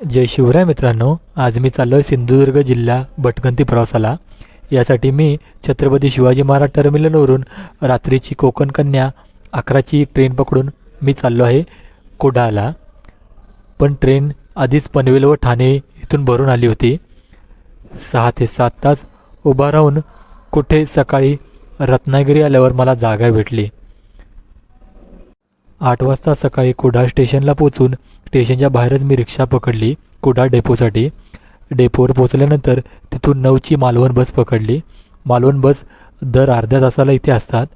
जय शिवराय मित्रांनो आज मी चाललो आहे सिंधुदुर्ग जिल्हा भटकंती प्रवासाला. यासाठी मी छत्रपती शिवाजी महाराज टर्मिनलवरून रात्रीची कोकण कन्या अकराची ट्रेन पकडून मी चाललो आहे कोडाला पण ट्रेन आधीच पनवेल व ठाणे इथून भरून आली होती. सहा ते सात तास उभा राहून कुठे सकाळी रत्नागिरी आल्यावर मला जागा भेटली. आठ वाजता सकाळी कुडाळ स्टेशनला पोचून स्टेशनच्या बाहेरच मी रिक्षा पकडली कुडाळ डेपोसाठी. डेपोवर पोचल्यानंतर तिथून नऊची मालवण बस पकडली. मालवण बस दर अर्ध्या तासाला इथे असतात.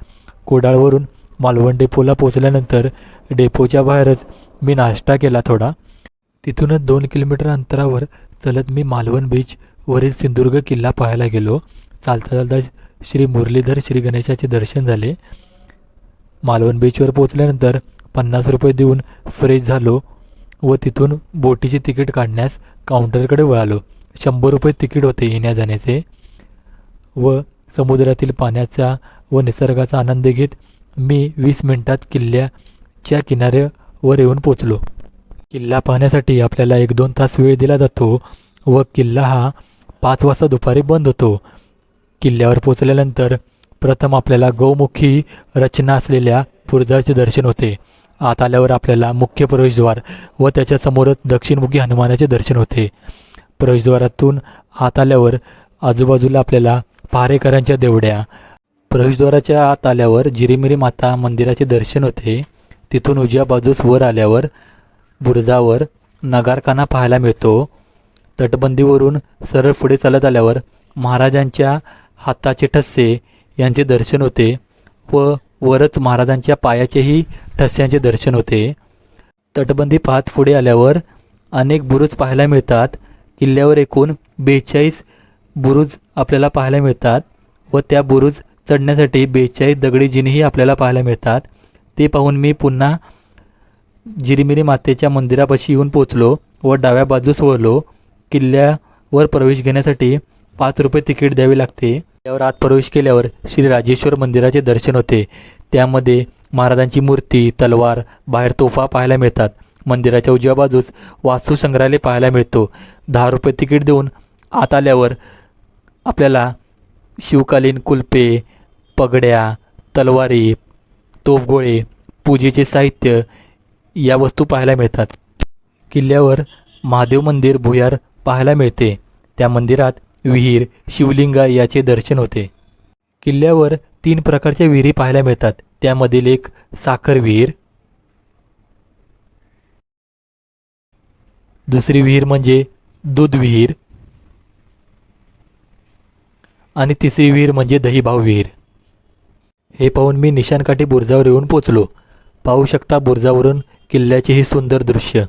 कुडाळवरून मालवण डेपोला पोचल्यानंतर डेपोच्या बाहेरच मी नाश्ता केला थोडा. तिथूनच दोन किलोमीटर अंतरावर चलत मी मालवण बीचवरील सिंधुदुर्ग किल्ला पाहायला गेलो. चालता चालता श्री मुरलीधर श्री गणेशाचे दर्शन झाले. मालवण बीचवर पोचल्यानंतर पन्नास रुपये देऊन फ्रेश झालो व तिथून बोटीचे तिकीट काढण्यास काउंटरकडे वळालो. शंभर रुपये तिकीट होते येण्या जाण्याचे व समुद्रातील पाण्याचा व निसर्गाचा आनंद घेत मी वीस मिनिटात किल्ल्याच्या किनाऱ्यावर येऊन पोचलो. किल्ला पाहण्यासाठी आपल्याला एक दोन तास वेळ दिला जातो व किल्ला हा पाच वाजता दुपारी बंद होतो. किल्ल्यावर पोचल्यानंतर प्रथम आपल्याला गौमुखी रचना असलेल्या पुरजाचे दर्शन होते. आत आल्यावर आपल्याला मुख्य प्रवेशद्वार व त्याच्यासमोरच दक्षिणमुखी हनुमानाचे दर्शन होते. प्रवेशद्वारातून आत आल्यावर आजूबाजूला आपल्याला पहारेकरांच्या देवड्या. प्रवेशद्वाराच्या आत आल्यावर जिरीमिरी माता मंदिराचे दर्शन होते. तिथून उजव्या बाजूस वर आल्यावर बुरुजावर नगारखाना पाहायला मिळतो. तटबंदीवरून सरळ पुढे चालत आल्यावर महाराजांच्या हाताचे ठस्से यांचे दर्शन होते व वरच महाराजांच्या पायाचेही ठस्यांचे दर्शन होते. तटबंदी पाहत पुढे आल्यावर अनेक बुरुज पाहायला मिळतात. किल्ल्यावर एकूण बेचाळीस बुरुज आपल्याला पाहायला मिळतात व त्या बुरुज चढण्यासाठी बेचाळीस दगडी जिनेही आपल्याला पाहायला मिळतात. ते पाहून मी पुन्हा जिरीमिरी मातेच्या मंदिरापाशी येऊन पोचलो व डाव्या बाजूस वळलो. किल्ल्यावर प्रवेश घेण्यासाठी पाच रुपये तिकीट द्यावे लागते. यावर आत प्रवेश केल्यावर श्री राजेश्वर मंदिराचे दर्शन होते. त्यामध्ये महाराजांची मूर्ती तलवार बाहेर तोफा पाहायला मिळतात. मंदिराच्या उजव्या बाजूस वास्तू संग्रहालय पाहायला मिळतो. दहा रुपये तिकीट देऊन आत आल्यावर आपल्याला शिवकालीन कुलपे पगड्या तलवारी तोफगोळे पूजेचे साहित्य या वस्तू पाहायला मिळतात. किल्ल्यावर महादेव मंदिर भुयार पाहायला मिळते. त्या मंदिरात विहीर शिवलिंगा याचे दर्शन होते. किल्ल्यावर तीन प्रकारच्या विहिरी पाहायला मिळतात. त्यामधील एक साखर विहीर दुसरी विहीर म्हणजे दूध विहीर आणि तिसरी विहीर म्हणजे दहीभाव विहीर. हे पाहून मी निशाणकाठी बुर्जावर येऊन पोचलो. पाहू शकता बुर्जावरून किल्ल्याचे हे सुंदर दृश्य.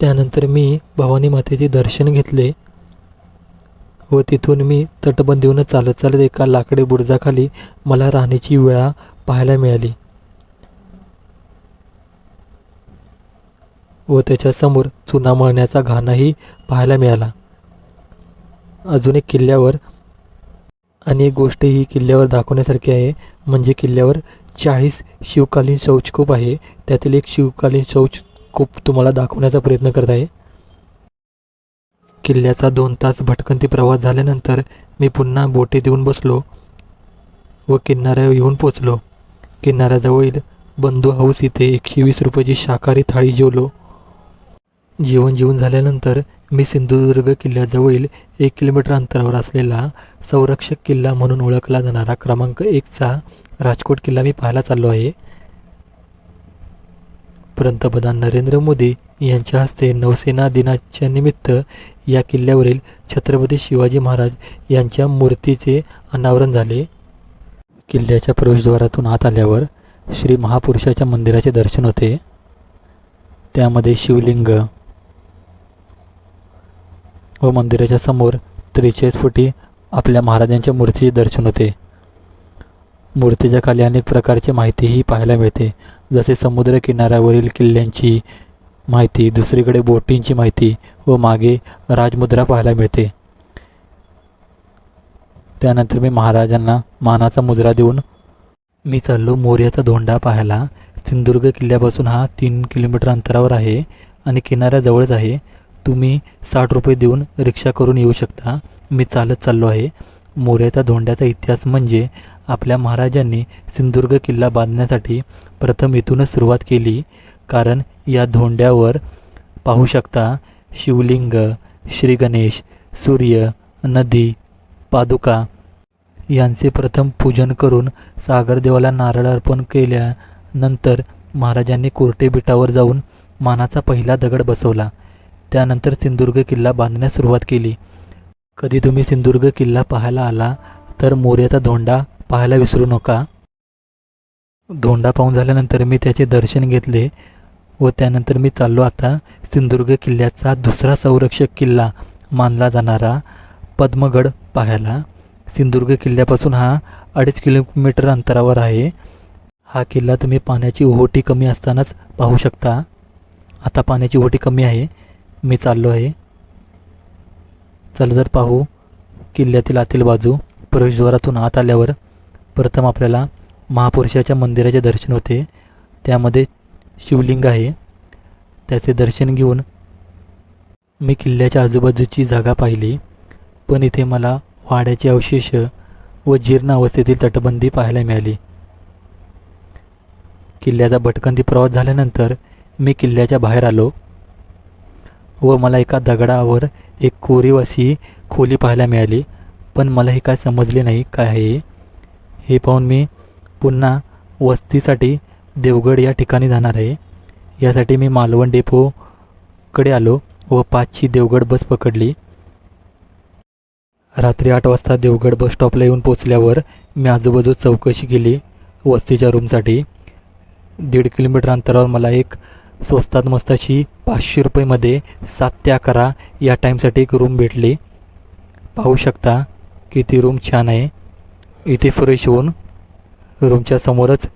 त्यानंतर मी भवानी मातेचे दर्शन घेतले व तिथून मी तटबंदीहून चालत चालत एका लाकडी बुरुजाखाली मला राहण्याची वेळा पाहायला मिळाली. व त्याच्यासमोर चुना मळण्याचा घाणाही पाहायला मिळाला. अजून एक किल्ल्यावर आणि एक गोष्ट ही किल्ल्यावर दाखवण्यासारखी आहे म्हणजे किल्ल्यावर चाळीस शिवकालीन शौचकूप आहे. त्यातील एक शिवकालीन शौच खूप तुम्हाला दाखवण्याचा प्रयत्न करत आहे किल्ल्याचा दोन तास भटकंती प्रवास झाल्यानंतर मी पुन्हा बोटी देऊन बसलो व किनाऱ्यावर येऊन पोचलो. किनाऱ्याजवळील बंधू हाऊस इथे एकशे वीस रुपयाची शाकाहारी थाळी जेवलो. जेवण जेवण झाल्यानंतर मी सिंधुदुर्ग किल्ल्याजवळील एक किलोमीटर अंतरावर असलेला संरक्षक किल्ला म्हणून ओळखला जाणारा क्रमांक एकचा राजकोट किल्ला मी पाहायला चाललो आहे. पंतप्रधान नरेंद्र मोदी यांच्या हस्ते नौसेना दिनाच्या निमित्त या किल्ल्यावरील छत्रपती शिवाजी महाराज यांच्या मूर्तीचे अनावरण झाले. किल्ल्याच्या प्रवेशद्वारातून आत आल्यावर श्री महापुरुषाच्या मंदिराचे दर्शन होते. त्यामध्ये शिवलिंग व मंदिराच्या समोर त्रेचाळीस फुटी आपल्या महाराजांच्या मूर्तीचे दर्शन होते. मूर्तीच्या खाली अनेक प्रकारची माहितीही पाहायला मिळते. जसे समुद्र किनाऱ्यावरील किल्ल्यांची माहिती दुसरीकडे बोटींची माहिती व मागे राजमुद्रा पाहायला मिळते. त्यानंतर मी महाराजांना मानाचा मुजरा देऊन मी चाललो मोर्याचा धोंडा पाहायला. सिंधुदुर्ग किल्ल्यापासून हा तीन किलोमीटर अंतरावर आहे आणि किनाऱ्याजवळच आहे. तुम्ही साठ रुपये देऊन रिक्षा करून येऊ शकता. मी चालत चाललो आहे. मोर्याचा धोंड्याचा इतिहास म्हणजे आपल्या महाराजांनी सिंधुदुर्ग किल्ला बांधण्यासाठी प्रथम इथूनच सुरुवात केली. कारण या धोंड्यावर पाहू शकता शिवलिंग श्री गणेश सूर्य नदी पादुका. यांचे प्रथम पूजन करून सागरदेवाला नारळ अर्पण केल्यानंतर महाराजांनी कोर्टे बेटावर जाऊन मानाचा पहिला दगड बसवला. त्यानंतर सिंधुदुर्ग किल्ला बांधण्यास सुरुवात केली. कधी तुम्ही सिंधुदुर्ग किल्ला पाहायला आला तर मोर्याचा धोंडा पाहायला विसरू नका. धोंडा पाहून झाल्यानंतर मी त्याचे दर्शन घेतले व त्यानंतर मी चाललो आता सिंधुदुर्ग किल्ल्याचा दुसरा संरक्षक किल्ला मानला जाणारा पद्मगड पाहायला. सिंधुदुर्ग किल्ल्यापासून हा अडीच किलोमीटर अंतरावर आहे. हा किल्ला तुम्ही पाण्याची ओहोटी कमी असतानाच पाहू शकता. आता पाण्याची ओहोटी कमी आहे. मी चाललो आहे. चला तर पाहू किल्ल्यातील आतील बाजू प्रवेशद्वारातून आत आल्यावर प्रथम आपल्याला महापुरुषाच्या मंदिराचे दर्शन होते. त्यामध्ये शिवलिंग आहे. त्याचे दर्शन घेऊन मी किल्ल्याच्या आजूबाजूची जागा पाहिली. पण इथे मला वाड्याचे अवशेष व जीर्ण अवस्थेतील तटबंदी पाहायला मिळाली. किल्ल्याचा भटकंती प्रवास झाल्यानंतर मी किल्ल्याच्या बाहेर आलो व मला एका दगडावर एक कोरीव अशी खोली पाहायला मिळाली. पण मला हे काय समजले नाही काय आहे? हे. हे पाहून मी पुन्हा वस्तीसाठी देवगड या ठिकाणी जाणार आहे. यासाठी मी मालवण डेपोकडे आलो व पाचची देवगड बस पकडली. रात्री आठ वाजता देवगड बस स्टॉपला येऊन पोचल्यावर मी आजूबाजू चौकशी केली वस्तीच्या रूमसाठी. दीड किलोमीटर अंतरावर मला एक स्वस्तात मस्त अशी पाचशे रुपयेमध्ये सात ते अकरा या टाईमसाठी एक रूम भेटली. पाहू शकता की ती रूम छान आहे. इथे फ्रेश होऊन रूमच्या समोरच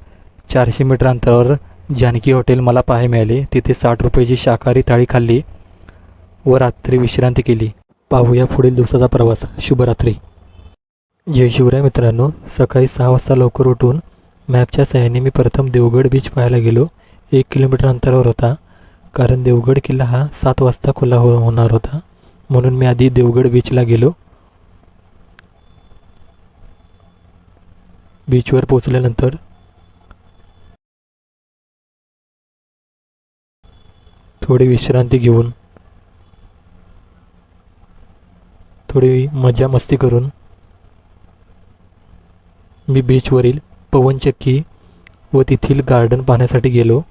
चारशे मीटर अंतरावर जानकी हॉटेल मला पाहायला मिळाले. तिथे साठ रुपयाची शाकाहारी थाळी खाल्ली व रात्री विश्रांती केली. पाहूया पुढील दिवसाचा प्रवास. शुभरात्री जय शिवराय मित्रांनो. सकाळी सहा वाजता लवकर उठून मॅपच्या सहाय्याने मी प्रथम देवगड बीच पाहायला गेलो. एक किलोमीटर अंतरावर होता. कारण देवगड किल्ला हा सात वाजता खुला हो होणार होता. म्हणून मी आधी देवगड बीचला गेलो. बीचवर पोचल्यानंतर थोडी विश्रांती घेऊन थोडी मजा मस्ती करून मी बीचवरील पवनचक्की व तेथील गार्डन पाहण्यासाठी गेलो.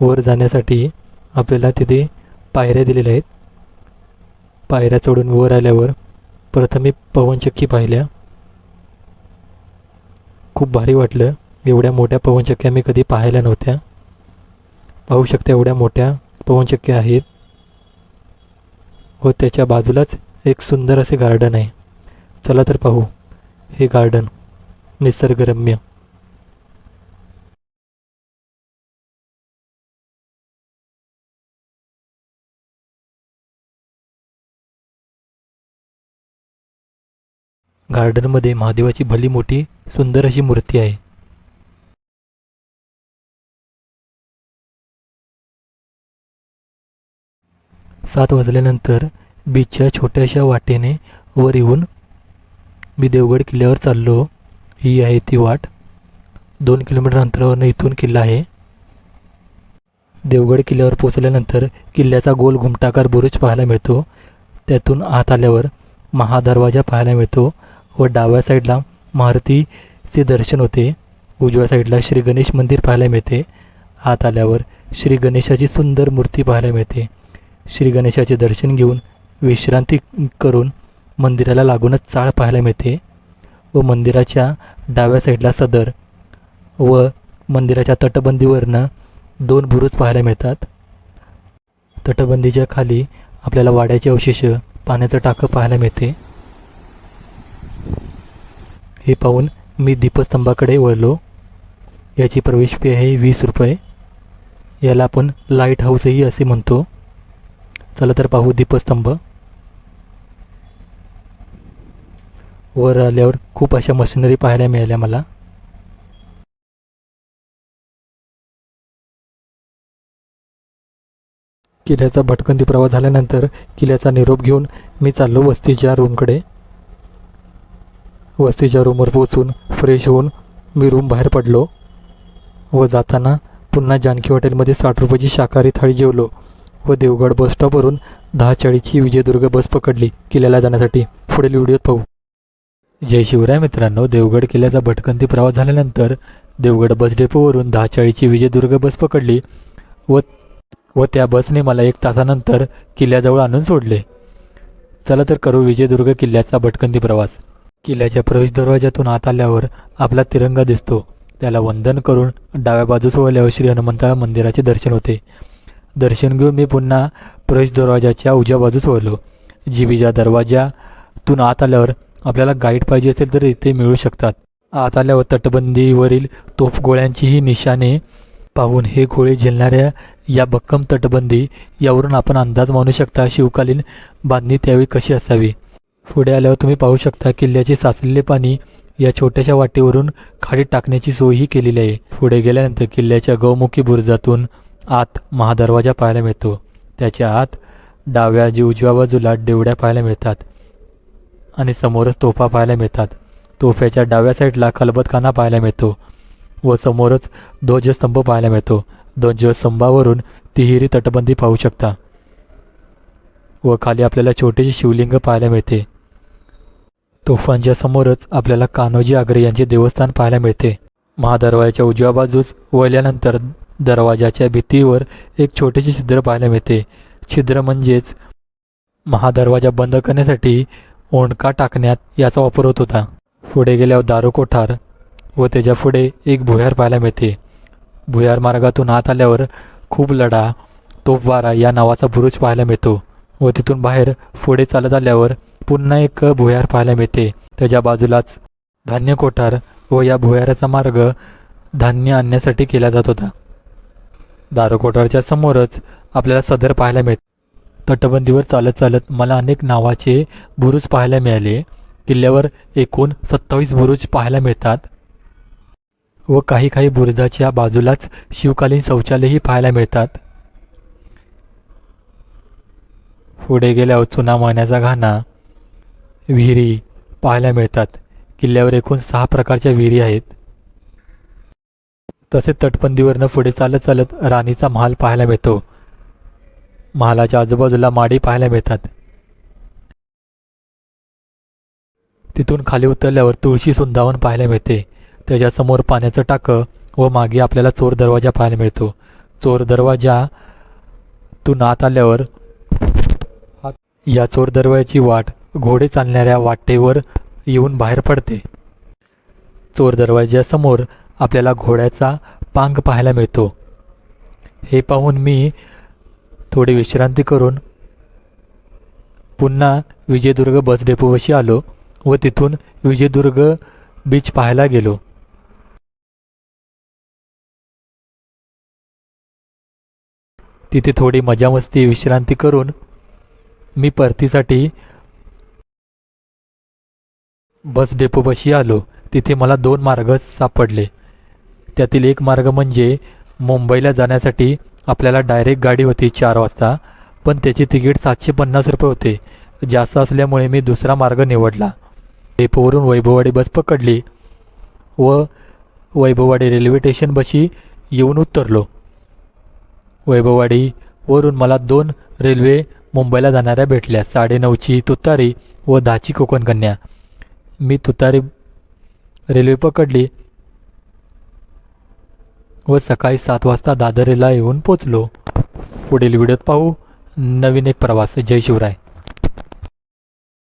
वर जाण्यासाठी आपल्याला तिथे पायऱ्या दिलेल्या आहेत. पायऱ्या चढून वर आल्यावर प्रथम मी पवनचक्की पाहिल्या. खूप भारी वाटलं. एवढ्या मोठ्या पवनचक्क्या मी कधी पाहायला नव्हत्या. पाहू शकता एवढ्या मोठ्या पवनचक्क्या आहेत. व त्याच्या बाजूलाच एक सुंदर असे गार्डन आहे. चला तर पाहू. हे गार्डन निसर्गरम्य. गार्डनमध्ये महादेवाची भली मोठी सुंदर अशी मूर्ती आहे. सात वाजल्यानंतर बीचच्या छोट्याशा वाटेने वर येऊन मी देवगड किल्ल्यावर चाललो. ही आहे ती वाट. दोन किलोमीटर अंतरावरनं इथून किल्ला आहे. देवगड किल्ल्यावर पोचल्यानंतर किल्ल्याचा गोल घुमटाकार बुरुज पाहायला मिळतो. त्यातून आत आल्यावर महादरवाजा पाहायला मिळतो. व डाव्या साईडला मारुतीचे दर्शन होते. उजव्या साईडला श्री गणेश मंदिर पाहायला मिळते. आत आल्यावर श्री गणेशाची सुंदर मूर्ती पाहायला मिळते. श्री गणेशाचे दर्शन घेऊन विश्रांती करून मंदिराला लागूनच चाळ पाहायला मिळते व मंदिराच्या डाव्या साईडला सदर व मंदिराच्या तटबंदीवरनं दोन बुरुज पाहायला मिळतात. तटबंदीच्या खाली आपल्याला वाड्याचे अवशेष पाण्याचं टाकं पाहायला मिळते. हे पाहून मी दीपस्तंभाकडे वळलो. याची प्रवेश फी आहे वीस रुपये. याला आपण लाइट हाऊसही असे म्हणतो. चला तर पाहू दीपस्तंभ. वर आल्यावर खूप अशा मशिनरी पाहायला मिळाल्या मला. किल्ल्याचा भटकंती प्रवास झाल्यानंतर किल्ल्याचा निरोप घेऊन मी चाललो वस्तीच्या रूमकडे वस्तीच्या रूमवर पोचून फ्रेश होऊन मी रूम बाहेर पडलो. व जाताना पुन्हा जानकी हॉटेलमध्ये साठ रुपयाची शाकाहारी थाळी जेवलो. व देवगड बस स्टॉपवरून दहा चाळीसची विजयदुर्ग बस पकडली किल्ल्याला जाण्यासाठी. पुढील व्हिडिओत पाहू. जय शिवराय मित्रांनो देवगड किल्ल्याचा भटकंती प्रवास झाल्यानंतर देवगड बस डेपोवरून दहा चाळीसची विजयदुर्ग बस पकडली. व व त्या बसने मला एक तासानंतर किल्ल्याजवळ आणून सोडले. चला तर करू विजयदुर्ग किल्ल्याचा भटकंती प्रवास. किल्ल्याच्या प्रवेश दरवाजातून आत आल्यावर आपला तिरंगा दिसतो. त्याला वंदन करून डाव्या बाजूस वळल्यावर श्री हनुमंताळ मंदिराचे दर्शन होते. दर्शन घेऊन मी पुन्हा प्रवेश दरवाजाच्या उजव्या बाजूस वळलो जीबीच्या दरवाजातून आत आल्यावर आपल्याला गाईड पाहिजे असेल तर इथे मिळू शकतात. आत आल्यावर तटबंदीवरील तोफगोळ्यांचीही निशाणे पाहून हे गोळे झेलणाऱ्या या भक्कम तटबंदी यावरून आपण अंदाज मानू शकता. शिवकालीन बांधणी त्यावेळी कशी असावी? पुढे आल्यावर तुम्ही पाहू शकता किल्ल्याचे साचलेले पाणी या छोट्याशा वाटेवरून खाडीत टाकण्याची सोयही केलेली आहे. पुढे गेल्यानंतर किल्ल्याच्या गौमुखी बुरुजातून आत महादरवाजा पाहायला मिळतो. त्याच्या आत डाव्या जी उजव्या बाजूला डेवड्या पाहायला मिळतात आणि समोरच तोफा पाहायला मिळतात. तोफ्याच्या डाव्या साईडला खलबतखाना पाहायला मिळतो व समोरच ध्वजस्तंभ पाहायला मिळतो. ध्वजस्तंभावरून तिहेरी तटबंदी पाहू शकता व खाली आपल्याला छोटेसे शिवलिंग पाहायला मिळते. तोफांच्या समोरच आपल्याला कान्होजी आग्रे यांचे देवस्थान पाहायला मिळते. महादरवाजाच्या उजव्या बाजूस वळल्यानंतर दरवाजाच्या भिंतीवर एक छोटेसे छिद्र पाहायला मिळते. छिद्र म्हणजेच महादरवाजा बंद करण्यासाठी ओंडका टाकण्यात याचा वापर होत होता. पुढे गेल्यावर दारू कोठार व त्याच्या पुढे एक भुयार पाहायला मिळते. भुयार मार्गातून आत आल्यावर खूप लढा तोफवारा या नावाचा बुरुज पाहायला मिळतो व तिथून बाहेर पुढे चालत आल्यावर पुन्हा एक भुयार पाहायला मिळते. त्याच्या बाजूलाच धान्य कोठार व या भुयाराचा मार्ग धान्य आणण्यासाठी केला जात होता. दारू कोठारच्या समोरच आपल्याला सदर पाहायला मिळते. तटबंदीवर चालत चालत मला अनेक नावाचे बुरुज पाहायला मिळाले. किल्ल्यावर एकूण सत्तावीस बुरुज पाहायला मिळतात व काही काही बुरुजाच्या बाजूलाच शिवकालीन शौचालयही पाहायला मिळतात. पुढे गेल्यावर चुना मळण्याचा घाणा विहिरी पाहायला मिळतात. किल्ल्यावर एकूण सहा प्रकारच्या विहिरी आहेत. तसेच तटबंदीवरनं पुढे चालत चालत राणीचा महाल पाहायला मिळतो. महालाच्या आजूबाजूला माडी पाहायला मिळतात. तिथून खाली उतरल्यावर तुळशी सुंदावन पाहायला मिळते. त्याच्यासमोर पाण्याचं टाकं व मागे आपल्याला चोर दरवाजा पाहायला मिळतो. चोर दरवाजा तून आत आल्यावर या चोर दरवाजाची वाट घोडे चालणाऱ्या वाटेवर येऊन बाहेर पडते. चोर दरवाज्यासमोर आपल्याला घोड्याचा पांग पाहायला मिळतो. हे पाहून मी थोडी विश्रांती करून पुन्हा विजयदुर्ग बस डेपोवशी आलो व तिथून विजयदुर्ग बीच पाहायला गेलो. तिथे थोडी मजामस्ती विश्रांती करून मी परतीसाठी बस डेपोपाशी आलो. तिथे मला दोन मार्ग सापडले. त्यातील एक मार्ग म्हणजे मुंबईला जाण्यासाठी आपल्याला डायरेक्ट गाडी होती चार वाजता पण त्याचे तिकीट सातशे पन्नास रुपये होते. जास्त असल्यामुळे मी दुसरा मार्ग निवडला. डेपोवरून वैभववाडी बस पकडली व वैभववाडी रेल्वे स्टेशन बशी येऊन उतरलो. वैभववाडीवरून मला दोन रेल्वे मुंबईला जाणाऱ्या भेटल्या. साडेनऊची तुतारी व दहाची कोकण कन्या मी तुतारी रेल्वे पकडली व सकाळी सात वाजता दादरेला येऊन पोचलो. पुढील व्हिडिओत पाहू. नवीन एक प्रवास. जय शिवराय.